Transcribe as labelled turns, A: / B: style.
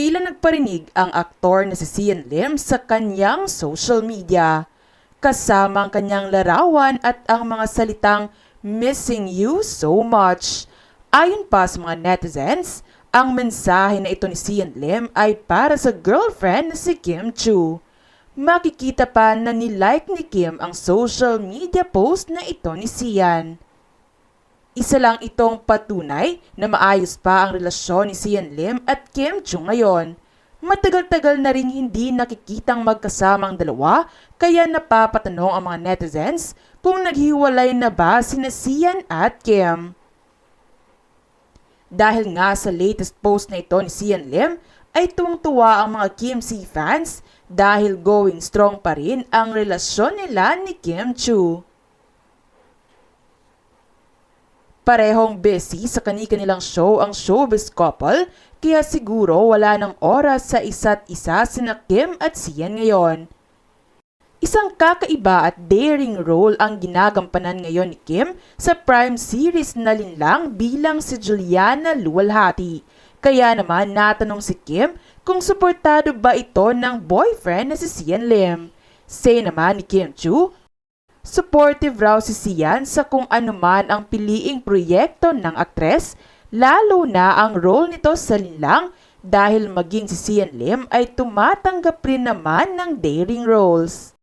A: Tila nagparinig ang aktor na si Sian Lim sa kanyang social media. Kasama ang kanyang larawan at ang mga salitang missing you so much. Ayon pa sa mga netizens, ang mensahe na ito ni Sian Lim ay para sa girlfriend na si Kim Chu. Makikita pa na nilike ni Kim ang social media post na ito ni Sian. Isa lang itong patunay na maayos pa ang relasyon ni Sian Lim at Kim Chu ngayon. Matagal-tagal na rin hindi nakikitang magkasama ang dalawa kaya napapatanong ang mga netizens kung naghiwalay na ba sina Sian at Kim. Dahil nga sa latest post na ito ni Sian Lim, ay tuwang-tuwa ang mga Kim C fans dahil going strong pa rin ang relasyon nila ni Kim Chu. Parehong busy sa kani-kanilang show ang showbiz couple kaya siguro wala ng oras sa isa't isa sina Kim at Sian ngayon. Isang kakaiba at daring role ang ginagampanan ngayon ni Kim sa prime series na linlang bilang si Juliana Luwalhati. Kaya naman natanong si Kim kung suportado ba ito ng boyfriend na si Sian Lim. Say naman ni Kim Chu, supportive raw si Sian sa kung anuman ang piliing proyekto ng aktres, lalo na ang role nito sa linlang dahil maging si Sian Lim ay tumatanggap rin naman ng daring roles.